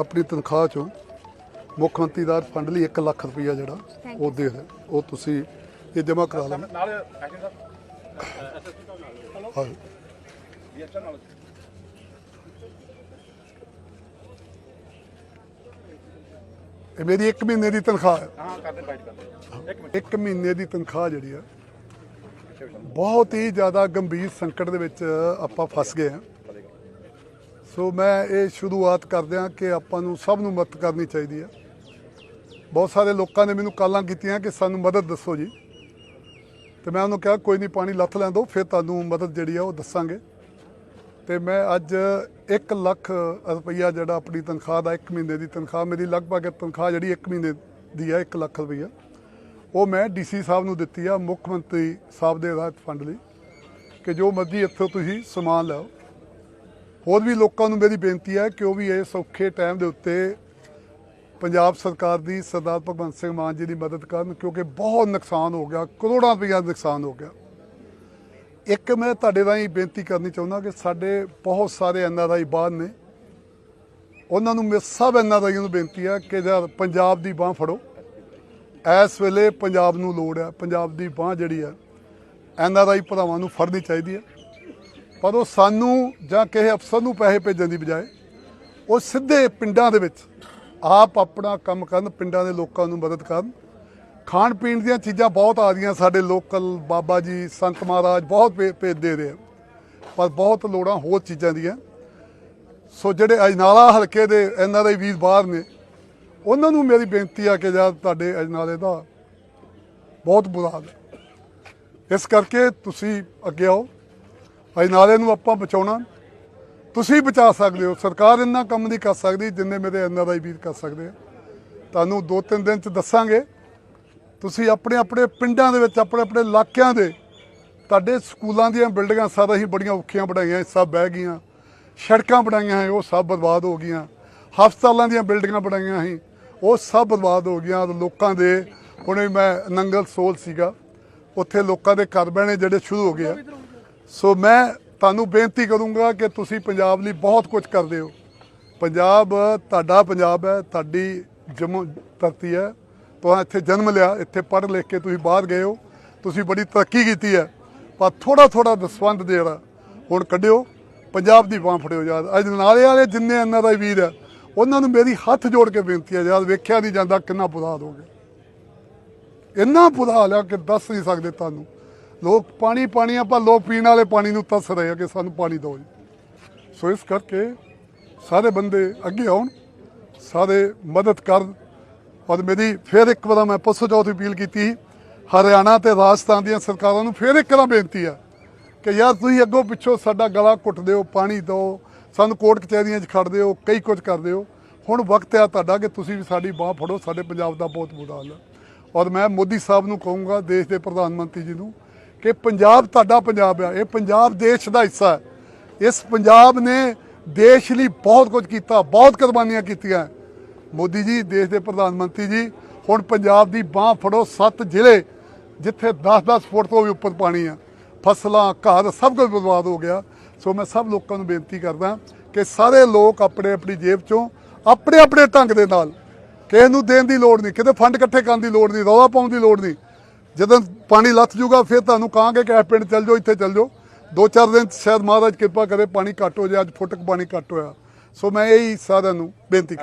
ਆਪਣੀ ਤਨਖਾਹ ਚੋਂ ਮੁੱਖ ਮੰਤਰੀ ਦਾ ਫੰਡ ਲਈ 1 ਲੱਖ ਰੁਪਈਆ ਜਿਹੜਾ ਉਹ ਦੇ ਦਿਓ। ਉਹ ਤੁਸੀਂ ਇਹ ਜਮ੍ਹਾਂ ਕਰਾ ਲੈਣਾ ਨਾਲ ਐਕਸ਼ਨ ਸਾਹਿਬ ਹਾਂ। ਜੀ ਅੱਛਾ ਨਾਲ ਇਹ ਮੇਰੀ 1 ਮਹੀਨੇ ਦੀ ਤਨਖਾਹ ਹੈ। ਹਾਂ ਕਰਦੇ ਬਾਈਟ ਕਰਦੇ। ਇੱਕ ਮਿੰਟ। 1 ਮਹੀਨੇ ਦੀ ਤਨਖਾਹ ਜਿਹੜੀ ਆ ਬਹੁਤ ਹੀ ਜ਼ਿਆਦਾ ਗੰਭੀਰ ਸੰਕਟ ਦੇ ਵਿੱਚ ਆਪਾਂ ਫਸ ਗਏ ਹਾਂ। ਸੋ ਮੈਂ ਇਹ ਸ਼ੁਰੂਆਤ ਕਰਦਿਆਂ ਕਿ ਆਪਾਂ ਨੂੰ ਸਭ ਨੂੰ ਮਦਦ ਕਰਨੀ ਚਾਹੀਦੀ ਹੈ। ਬਹੁਤ ਸਾਰੇ ਲੋਕਾਂ ਨੇ ਮੈਨੂੰ ਕਾਲਾਂ ਕੀਤੀਆਂ ਕਿ ਸਾਨੂੰ ਮਦਦ ਦੱਸੋ ਜੀ। ਤੇ ਮੈਂ ਉਹਨੂੰ ਕਿਹਾ, ਕੋਈ ਨਹੀਂ, ਪਾਣੀ ਲੱਥ ਲੈਣ ਦਿਓ, ਫਿਰ ਤੁਹਾਨੂੰ ਮਦਦ ਜਿਹੜੀ ਆ ਉਹ ਦੱਸਾਂਗੇ। ਤੇ ਮੈਂ ਅੱਜ 1 ਲੱਖ ਰੁਪਈਆ ਜਿਹੜਾ ਆਪਣੀ ਤਨਖਾਹ ਦਾ 1 ਮਹੀਨੇ ਦੀ ਤਨਖਾਹ, ਮੇਰੀ ਲਗਭਗ ਤਨਖਾਹ ਜਿਹੜੀ 1 ਮਹੀਨੇ ਦੀ ਆ 1 ਲੱਖ ਰੁਪਈਆ, ਉਹ ਮੈਂ ਡੀਸੀ ਸਾਹਿਬ ਨੂੰ ਦਿੱਤੀ ਆ, ਮੁੱਖ ਮੰਤਰੀ ਸਾਹਿਬ ਦੇ ਰਾਹਤ ਫੰਡ ਲਈ, ਕਿ ਜੋ ਮਰਜ਼ੀ ਇੱਥੋਂ ਤੁਸੀਂ ਸਮਾਨ ਲਓ ਹੋਰ ਵੀ ਲੋਕਾਂ ਨੂੰ ਮੇਰੀ ਬੇਨਤੀ ਹੈ ਕਿ ਉਹ ਵੀ ਇਹ ਸੌਖੇ ਟਾਈਮ ਦੇ ਉੱਤੇ ਪੰਜਾਬ ਸਰਕਾਰ ਦੀ ਸਰਦਾਰ ਭਗਵੰਤ ਸਿੰਘ ਮਾਨ ਜੀ ਦੀ ਮਦਦ ਕਰਨ, ਕਿਉਂਕਿ ਬਹੁਤ ਨੁਕਸਾਨ ਹੋ ਗਿਆ, ਕਰੋੜਾਂ ਰੁਪਈਆ ਦਾ ਨੁਕਸਾਨ ਹੋ ਗਿਆ। ਇੱਕ ਮੈਂ ਤੁਹਾਡੇ ਰਾਹੀਂ ਬੇਨਤੀ ਕਰਨੀ ਚਾਹੁੰਦਾ ਕਿ ਸਾਡੇ ਬਹੁਤ ਸਾਰੇ ਐਨਆਰਆਈ ਬਾਹਰ ਨੇ। ਉਹਨਾਂ ਨੂੰ ਮੇਰੇ ਸਭ ਐਨਆਰਆਈਆਂ ਨੂੰ ਬੇਨਤੀ ਹੈ ਕਿ ਜਦ ਪੰਜਾਬ ਦੀ ਬਾਹ ਫੜੋ। ਇਸ ਵੇਲੇ ਪੰਜਾਬ ਨੂੰ ਲੋੜ ਹੈ, ਪੰਜਾਬ ਦੀ ਬਾਹ ਜਿਹੜੀ ਹੈ ਐਨਆਰਆਈ ਭਰਾਵਾਂ ਨੂੰ ਫੜਨੀ ਚਾਹੀਦੀ ਹੈ। ਪਰ ਉਹ ਸਾਨੂੰ ਜਾਂ ਕਿਸੇ ਅਫਸਰ ਨੂੰ ਪੈਸੇ ਭੇਜਣ ਦੀ ਬਜਾਏ ਉਹ ਸਿੱਧੇ ਪਿੰਡਾਂ ਦੇ ਵਿੱਚ ਆਪ ਆਪਣਾ ਕੰਮ ਕਰਨ, ਪਿੰਡਾਂ ਦੇ ਲੋਕਾਂ ਨੂੰ ਮਦਦ ਕਰਨ। ਖਾਣ ਪੀਣ ਦੀਆਂ ਚੀਜ਼ਾਂ ਬਹੁਤ ਆ ਰਹੀਆਂ ਸਾਡੇ ਲੋਕਲ ਬਾਬਾ ਜੀ, ਸੰਤ ਮਹਾਰਾਜ ਬਹੁਤ ਭੇ- ਭੇਜ ਰਹੇ ਆ। ਪਰ ਬਹੁਤ ਲੋੜਾਂ ਹੋਰ ਚੀਜ਼ਾਂ ਦੀਆਂ। ਸੋ ਜਿਹੜੇ ਅਜਨਾਲਾ ਹਲਕੇ ਦੇ ਇਹਨਾਂ ਦੇ ਵੀਰ ਬਾਹਰ ਨੇ, ਉਹਨਾਂ ਨੂੰ ਮੇਰੀ ਬੇਨਤੀ ਆ ਕਿ ਜਦ ਤੁਹਾਡੇ ਅਜਨਾਲੇ ਦਾ ਬਹੁਤ ਬੁਰਾ ਹਾਲ ਹੈ। ਇਸ ਕਰਕੇ ਤੁਸੀਂ ਅੱਗੇ ਆਓ। ਅਜਨਾਲੇ ਨੂੰ ਆਪਾਂ ਬਚਾਉਣਾ। ਤੁਸੀਂ ਬਚਾ ਸਕਦੇ ਹੋ। ਸਰਕਾਰ ਇੰਨਾ ਕੰਮ ਨਹੀਂ ਕਰ ਸਕਦੀ ਜਿੰਨੇ ਮੇਰੇ ਐਨਆਰਆਈ ਵੀਰ ਕਰ ਸਕਦੇ ਆ। ਤੁਹਾਨੂੰ ਦੋ ਤਿੰਨ ਦਿਨ ਚ ਦੱਸਾਂਗੇ। ਤੁਸੀਂ ਆਪਣੇ ਆਪਣੇ ਪਿੰਡਾਂ ਦੇ ਵਿੱਚ, ਆਪਣੇ ਆਪਣੇ ਇਲਾਕਿਆਂ ਦੇ, ਤੁਹਾਡੇ ਸਕੂਲਾਂ ਦੀਆਂ ਬਿਲਡਿੰਗਾਂ ਸਾਰਾ ਹੀ ਬੜੀਆਂ ਔਖੀਆਂ ਬਣਾਈਆਂ ਸਭ ਬਹਿ ਗਈਆਂ। ਸੜਕਾਂ ਬਣਾਈਆਂ ਹੈ ਉਹ ਸਭ ਬਰਬਾਦ ਹੋ ਗਈਆਂ। ਹਸਪਤਾਲਾਂ ਦੀਆਂ ਬਿਲਡਿੰਗਾਂ ਬਣਾਈਆਂ ਸੀ, ਉਹ ਸਭ ਬਰਬਾਦ ਹੋ ਗਈਆਂ। ਤੇ ਲੋਕਾਂ ਦੇ, ਹੁਣੇ ਮੈਂ ਨੰਗਲ ਸੋਲ ਸੀਗਾ। ਉੱਥੇ ਲੋਕਾਂ ਦੇ ਘਰ ਬਹਿਣੇ ਜਿਹੜੇ ਸ਼ੁਰੂ ਹੋ ਗਏ ਸੋ ਮੈਂ ਤੁਹਾਨੂੰ ਬੇਨਤੀ ਕਰੂੰਗਾ ਕਿ ਤੁਸੀਂ ਪੰਜਾਬ ਲਈ ਬਹੁਤ ਕੁਝ ਕਰਦੇ ਹੋ। ਪੰਜਾਬ, ਤੁਹਾਡਾ ਪੰਜਾਬ ਹੈ, ਤੁਹਾਡੀ ਜੰਮੂ ਧਰਤੀ ਹੈ। ਤੁਸੀਂ ਇੱਥੇ ਜਨਮ ਲਿਆ, ਇੱਥੇ ਪੜ੍ਹ ਲਿਖ ਕੇ ਤੁਸੀਂ ਬਾਹਰ ਗਏ ਹੋ। ਤੁਸੀਂ ਬੜੀ ਤਰੱਕੀ ਕੀਤੀ ਹੈ। ਪਰ ਥੋੜਾ ਥੋੜਾ ਦਸਵੰਦ ਜਿਹੜਾ, ਹੁਣ ਕੱਢਿਓ। ਪੰਜਾਬ ਦੀ ਬਾਂਹ ਫੜਿਓ ਯਾਦ ਅੱਜ ਨਾਲੇ ਵਾਲੇ ਜਿੰਨੇ ਇਹਨਾਂ ਦਾ ਵੀਰ ਹੈ, ਉਹਨਾਂ ਨੂੰ ਮੇਰੀ ਹੱਥ ਜੋੜ ਕੇ ਬੇਨਤੀ ਹੈ ਯਾਦ ਵੇਖਿਆ ਨਹੀਂ ਜਾਂਦਾ ਕਿੰਨਾ ਬੁਰਾ ਹੋ ਗਿਆ। ਇੰਨਾ ਬੁਰਾ ਹਾਲ ਆ ਕਿ ਦੱਸ ਨਹੀਂ ਸਕਦੇ ਤੁਹਾਨੂੰ। ਲੋਕ ਪਾਣੀ ਪਾਣੀ, ਆਪਾਂ ਲੋਕ ਪੀਣ ਵਾਲੇ ਪਾਣੀ ਨੂੰ ਤਰਸ ਰਹੇ ਆ ਕਿ ਸਾਨੂੰ ਪਾਣੀ ਦਿਓ ਜੀ। ਸੋ ਇਸ ਕਰਕੇ ਸਾਰੇ ਬੰਦੇ ਅੱਗੇ ਆਉਣ, ਸਾਰੇ ਮਦਦ ਕਰਨ ਔਰ ਮੇਰੀ ਫਿਰ ਇੱਕ ਵਾਰ ਮੈਂ ਪਰਸੋਂ ਚੌਥ ਅਪੀਲ ਕੀਤੀ ਹਰਿਆਣਾ ਤੇ ਰਾਜਸਥਾਨ ਦੀਆਂ ਸਰਕਾਰਾਂ ਨੂੰ ਫਿਰ ਇੱਕ ਵਾਰ ਬੇਨਤੀ ਆ ਕਿ ਯਾਰ ਤੁਸੀਂ ਅੱਗੋਂ ਪਿੱਛੋਂ ਸਾਡਾ ਗਲਾ ਘੁੱਟ ਦਿਓ, ਪਾਣੀ ਦਿਓ, ਸਾਨੂੰ ਕੋਰਟ ਕਚਹਿਰੀਆਂ 'ਚ ਖੜ ਦਿਓ, ਕਈ ਕੁਝ ਕਰ ਦਿਓ। ਹੁਣ ਵਕਤ ਆ ਤੁਹਾਡਾ ਕਿ ਤੁਸੀਂ ਵੀ ਸਾਡੀ ਬਾਹ ਫੜੋ, ਸਾਡੇ ਪੰਜਾਬ ਦਾ ਬਹੁਤ ਬੁਰਾ ਹਾਲ ਹੈ ਔਰ ਮੈਂ ਮੋਦੀ ਸਾਹਿਬ ਨੂੰ ਕਹੂੰਗਾ, ਦੇਸ਼ ਦੇ ਪ੍ਰਧਾਨ ਮੰਤਰੀ ਜੀ ਨੂੰ ਕਿ ਪੰਜਾਬ ਤੁਹਾਡਾ ਪੰਜਾਬ ਆ, ਇਹ ਪੰਜਾਬ ਦੇਸ਼ ਦਾ ਹਿੱਸਾ ਹੈ। ਇਸ ਪੰਜਾਬ ਨੇ ਦੇਸ਼ ਲਈ ਬਹੁਤ ਕੁਝ ਕੀਤਾ, ਬਹੁਤ ਕੁਰਬਾਨੀਆਂ ਕੀਤੀਆਂ। ਮੋਦੀ ਜੀ, ਦੇਸ਼ ਦੇ ਪ੍ਰਧਾਨ ਮੰਤਰੀ ਜੀ, ਹੁਣ ਪੰਜਾਬ ਦੀ ਬਾਹ ਫੜੋ ਸੱਤ ਜ਼ਿਲ੍ਹੇ, ਜਿੱਥੇ 10-10 ਫੁੱਟ ਤੋਂ ਵੀ ਉੱਪਰ ਪਾਣੀ ਆ। ਫਸਲਾਂ, ਘਰ, ਸਭ ਕੁਝ ਬਰਬਾਦ ਹੋ ਗਿਆ। ਸੋ ਮੈਂ ਸਭ ਲੋਕਾਂ ਨੂੰ ਬੇਨਤੀ ਕਰਦਾ ਕਿ ਸਾਰੇ ਲੋਕ ਆਪਣੇ ਆਪਣੀ ਜੇਬ ਚੋਂ ਆਪਣੇ ਆਪਣੇ ਢੰਗ ਦੇ ਨਾਲ, ਕਿਸੇ ਨੂੰ ਦੇਣ ਦੀ ਲੋੜ ਨਹੀਂ, ਕਿਤੇ ਫੰਡ ਇਕੱਠੇ ਕਰਨ ਦੀ ਲੋੜ ਨਹੀਂ, ਰੌਲਾ ਪਾਉਣ ਦੀ ਲੋੜ ਨਹੀਂ। ਜਦੋਂ ਪਾਣੀ ਲੱਥ ਜੂਗਾ, ਫਿਰ ਤੁਹਾਨੂੰ ਕਹਾਂਗੇ ਕਿ ਇਹ ਪਿੰਡ ਚੱਲ ਜਾਓ, ਇੱਥੇ ਚੱਲ ਜਾਓ। ਦੋ ਚਾਰ ਦਿਨ ਸ਼ਾਇਦ ਮਹਾਰਾਜ ਕਿਰਪਾ ਕਰੇ, ਪਾਣੀ ਘੱਟ ਹੋ ਜਾਏ, ਅੱਜ ਫੁੱਟਕ ਪਾਣੀ ਘੱਟ ਹੋਇਆ। ਸੋ ਮੈਂ ਇਹੀ ਸਾਰਿਆਂ ਨੂੰ ਬੇਨਤੀ